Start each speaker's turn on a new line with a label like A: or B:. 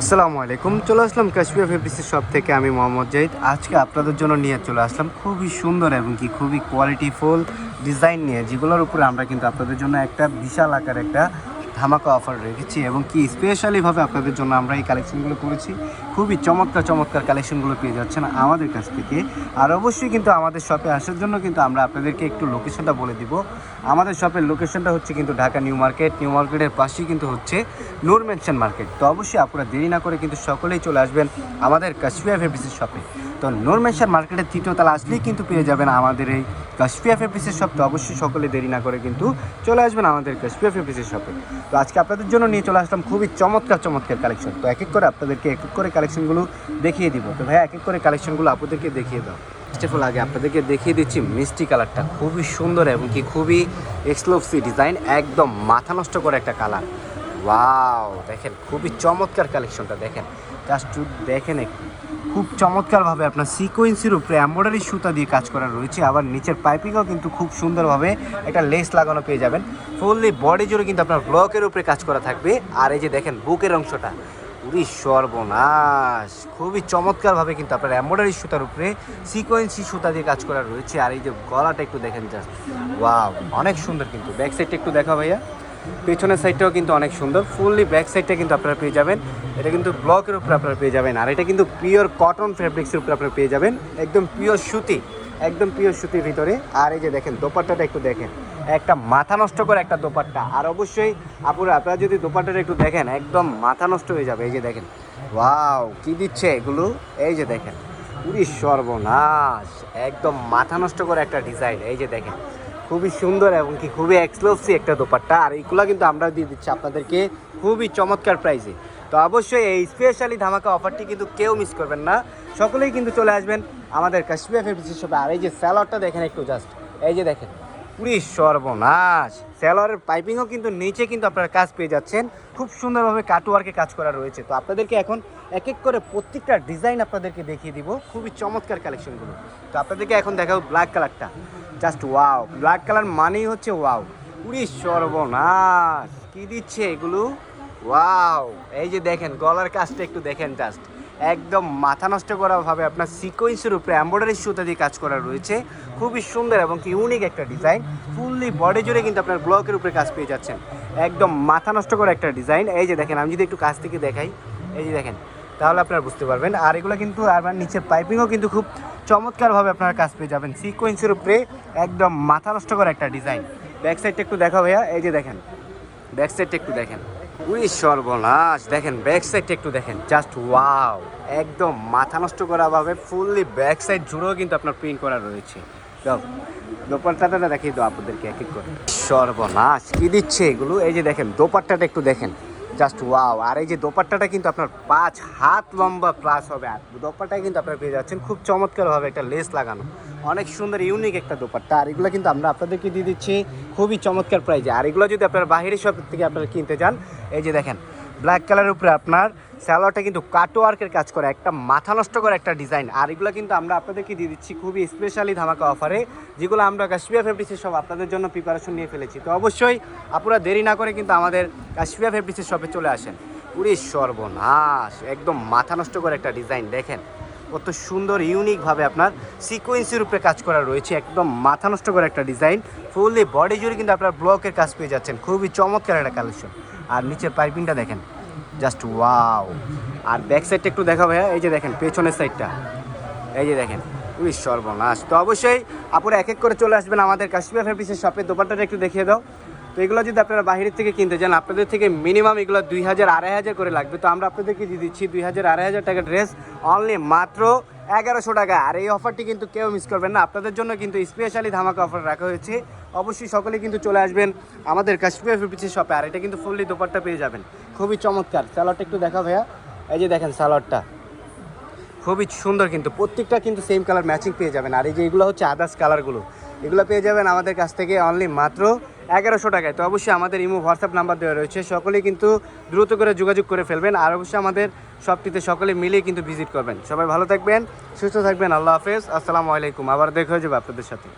A: আসসালামু আলাইকুম, চলে আসলাম কাশ্মীর ফেব্রিক্সের শপ থেকে। আমি মোহাম্মদ জাহিদ। আজকে আপনাদের জন্য নিয়ে চলে আসলাম খুবই সুন্দর এবং কি খুবই কোয়ালিটিফুল ডিজাইন নিয়ে, যেগুলোর উপরে আমরা কিন্তু আপনাদের জন্য একটা বিশাল আকার একটা ধামাকা অফার রেখেছি এবং কি স্পেশালিভাবে আপনাদের জন্য আমরা এই কালেকশনগুলো করেছি, খুবই চমৎকার চমৎকার কালেকশনগুলো পেয়ে যাচ্ছেন আমাদের কাছ থেকে। আর অবশ্যই কিন্তু আমাদের শপে আসার জন্য কিন্তু আমরা আপনাদেরকে একটু লোকেশনটা বলে দিব। আমাদের শপের লোকেশনটা হচ্ছে কিন্তু ঢাকা নিউ মার্কেট, নিউ মার্কেটের পাশেই কিন্তু হচ্ছে নূর মেনশন মার্কেট। তো অবশ্যই আপনারা দেরি না করে কিন্তু সকলেই চলে আসবেন আমাদের কাশ্মীর ফেব্রিক্সের শপে তো নূর মেনশন মার্কেটের তৃতীয় তলা আসলেই কিন্তু পেয়ে যাবেন আমাদের এই কাশ্মীর শপ তো অবশ্যই সকলে দেরি না করে কিন্তু চলে আসবেন আমাদের কাশ্মীর ফেব্রিক্সের শপে তো আজকে আপনাদের জন্য নিয়ে চলে আসলাম খুবই চমৎকার চমৎকার কালেকশন তো এক এক করে আপনাদেরকে এক এক করে কালেকশনগুলো দেখিয়ে দিব। তো ভাইয়া, এক এক করে কালেকশনগুলো আপনাদেরকে দেখিয়ে দাও। ফার্স্ট অফ অল আগে আপনাদেরকে দেখিয়ে দিচ্ছি মিষ্টি কালারটা। খুবই সুন্দর এবং কি খুবই এক্সক্লুসিভ ডিজাইন একদম মাথা নষ্ট করে একটা কালার ওয়াও দেখেন, খুবই চমৎকার কালেকশনটা দেখেন। জাস্ট দেখেন একটু। খুব চমৎকারভাবে আপনার সিকোয়েন্সির উপরে এম্ব্রয়ডারি সুতা দিয়ে কাজ করা রয়েছে। আবার নিচের পাইপিংও কিন্তু খুব সুন্দরভাবে একটা লেস লাগানো পেয়ে যাবেন। ফুললি বডি জুড়ে কিন্তু আপনার ব্লকের উপরে কাজ করা থাকবে। আর এই যে দেখেন, বুকের অংশটা, উরি সর্বনাশ! খুবই চমৎকারভাবে কিন্তু আপনার এম্ব্রয়ডারি সুতার উপরে সিকোয়েন্সি সুতা দিয়ে কাজ করা রয়েছে। আর এই যে গলাটা একটু দেখেন জাস্ট ওয়াও অনেক সুন্দর কিন্তু। ব্যাক সাইডটা একটু দেখা ভাইয়া। পেছনের সাইডটাও কিন্তু অনেক সুন্দর। ফুললি ব্যাক সাইডটা কিন্তু আপনারা পেয়ে যাবেন। এটা কিন্তু ব্লকের উপরে আপনারা পেয়ে যাবেন। আর এটা কিন্তু পিওর কটন ফ্যাব্রিক্সের উপরে আপনারা পেয়ে যাবেন। একদম পিওর সুতি, একদম পিওর সুতির ভিতরে। আর এই যে দেখেন, দোপাট্টাটা একটু দেখেন। একটা মাথা নষ্ট করে একটা দোপাট্টা। আর অবশ্যই আপুরা, আপনারা যদি দোপাট্টাটা একটু দেখেন, একদম মাথা নষ্ট হয়ে যাবে। এই যে দেখেন ওয়াও কি দিচ্ছে এগুলো? এই যে দেখেন, পুরি সর্বনাশ। একদম মাথা নষ্ট করে একটা ডিজাইন এই যে দেখেন খুবই সুন্দর এবং কি খুবই এক্সক্লুসিভ একটা দোপাট্টা। আর এইগুলো কিন্তু আমরা দিয়ে দিচ্ছি আপনাদেরকে খুবই চমৎকার প্রাইসে তো অবশ্যই এই স্পেশালি ধামাকা অফারটি কিন্তু কেউ মিস করবেন না। সকলেই কিন্তু চলে আসবেন আমাদের কাশ্মীর ফেব্রিক্স শপে আর এই যে স্যালোয়ারটা দেখেন একটু জাস্ট এই যে দেখেন, পুরি সর্বনাশ। স্যালোয়ারের পাইপিংও কিন্তু নিচে কিন্তু আপনারা কাজ পেয়ে যাচ্ছেন। খুব সুন্দরভাবে কাটওয়ার্কে কাজ করা রয়েছে। তো আপনাদেরকে এখন এক এক করে প্রত্যেকটা ডিজাইন আপনাদেরকে দেখিয়ে দিব। খুবই চমৎকার কালেকশনগুলো তো আপনাদেরকে এখন দেখাবো ব্ল্যাক কালারটা জাস্ট ওয়াও ব্ল্যাক কালার মানেই হচ্ছে ওয়াও পুরি সর্বনাশ। কি দিচ্ছে এগুলো? ওয়াও এই যে দেখেন, গলার কাজটা একটু দেখেন জাস্ট একদম মাথা নষ্ট করা ভাবে আপনার সিকোয়েন্সের উপরে এম্ব্রয়ডারি সুতা দিয়ে কাজ করা রয়েছে। খুবই সুন্দর এবং কি ইউনিক একটা ডিজাইন ফুললি বডি জুড়ে কিন্তু আপনার ব্লকের উপরে কাজ পেয়ে যাচ্ছেন। একদম মাথা নষ্ট করা একটা ডিজাইন এই যে দেখেন, আমি যদি একটু কাছ থেকে দেখাই। এই যে দেখেন, তাহলে আপনারা বুঝতে পারবেন। আর এগুলো কিন্তু আবার নিচের পাইপিংও কিন্তু খুব চমৎকারভাবে আপনারা কাজ পেয়ে যাবেন। সিকোয়েন্সের উপরে একদম মাথা নষ্ট করা একটা ডিজাইন ব্যাক সাইডটা একটু দেখা ভাইয়া, এই যে দেখেন। ব্যাক সাইডটা একটু দেখেন। উই সর্বনাশ, দেখেন ব্যাক সাইডটা একটু দেখেন। জাস্ট ওয়াও একদম মাথা নষ্ট করা ভাবে ফুললি ব্যাক সাইড জুড়েও কিন্তু আপনার প্রিন্ট করা রয়েছে। দোপাট্টাটা দেখিয়ে দাও আপনাদেরকে এক এক করে। সর্বনাশ, কি দিচ্ছে এগুলো? এই যে দেখেন, দোপাট্টাটা একটু দেখেন। জাস্ট ওয়াও আর এই যে দোপাট্টাটা কিন্তু আপনার পাঁচ হাত লম্বা প্লাস হবে। আর দোপাট্টায় কিন্তু আপনারা পেয়ে যাচ্ছেন খুব চমৎকারভাবে একটা লেস লাগানো। অনেক সুন্দর ইউনিক একটা দোপাট্টা। আর এগুলো কিন্তু আমরা আপনাদেরকে দিয়ে দিচ্ছি খুবই চমৎকার প্রাইজে আর এগুলো যদি আপনারা বাহিরের শপ থেকে আপনারা কিনতে চান এই যে দেখেন ব্ল্যাক কালারের উপরে আপনার স্যালোয়ারটা কিন্তু কাটওয়ার্কের কাজ করে, একটা মাথা নষ্ট করে একটা ডিজাইন আর এগুলো কিন্তু আমরা আপনাদেরকে দিয়ে দিচ্ছি খুবই স্পেশালি ধামাকা অফারে যেগুলো আমরা কাশ্মীর ফেব্রিক্সের সব আপনাদের জন্য প্রিপারেশন নিয়ে ফেলেছি। তো অবশ্যই আপনারা দেরি না করে কিন্তু আমাদের কাশ্মীর ফেব্রিক্সের শপে চলে আসেন। পুরি সর্বনাশ, একদম মাথা নষ্ট করে একটা ডিজাইন দেখেন। কত সুন্দর ইউনিকভাবে আপনার সিকোয়েন্সের উপরে কাজ করা রয়েছে, একদম মাথা নষ্ট করে একটা ডিজাইন ফুললি বডি জুড়ে কিন্তু আপনার ব্লকের কাজ পেয়ে যাচ্ছেন। খুবই চমৎকার একটা কালেকশন আর নিচের পাইপিংটা দেখেন। Just wow. আর ব্যাক সাইডটা একটু দেখা ভাইয়া, এই যে দেখেন, পেছনের সাইডটা। এই যে দেখেন পুলিশ সর্বনাশ। তো অবশ্যই আপনারা এক এক করে চলে আসবেন আমাদের কাশ্মীর ফেব্রিক্সের শপে দোকানটা একটু দেখিয়ে দাও। তো এগুলো যদি আপনারা বাইরের থেকে কিনতে চান, আপনাদের থেকে মিনিমাম এগুলো দুই হাজার আড়াই হাজার করে লাগবে। তো আমরা আপনাদেরকে দিচ্ছি দুই হাজার আড়াই হাজার টাকা ড্রেস, অনলি মাত্র এগারোশো টাকা। আর এই অফারটি কিন্তু কেউ মিস করবেন না। আপনাদের জন্য কিন্তু স্পেশালি ধামাকা অফার রাখা হয়েছে। অবশ্যই সকলে কিন্তু চলে আসবেন আমাদের কাশ্মীর ফেব্রিক্সের শপে আর এটা কিন্তু ফুললি দোপাট্টা পেয়ে যাবেন। খুবই চমৎকার। স্যালাডটা একটু দেখা ভাইয়া। এই যে দেখেন স্যালাডটা খুবই সুন্দর কিন্তু। প্রত্যেকটা কিন্তু সেম কালার ম্যাচিং পেয়ে যাবেন। আর এই যে এগুলো হচ্ছে আদার্স কালারগুলো এগুলো পেয়ে যাবেন আমাদের কাছ থেকে অনলি মাত্র এগারোশো টাকায়। তো অবশ্যই আমাদের ইমো, হোয়াটসঅ্যাপ নাম্বার দেওয়া রয়েছে। সকলেই কিন্তু দ্রুত করে যোগাযোগ করে ফেলবেন আর অবশ্যই আমাদের সবটিতে সকলে মিলে কিন্তু ভিজিট করবেন। সবাই ভালো থাকবেন, সুস্থ থাকবেন। আল্লাহ হাফেজ। আসসালামু আলাইকুম। আবার দেখা হয়ে যাবে আপনাদের সাথে।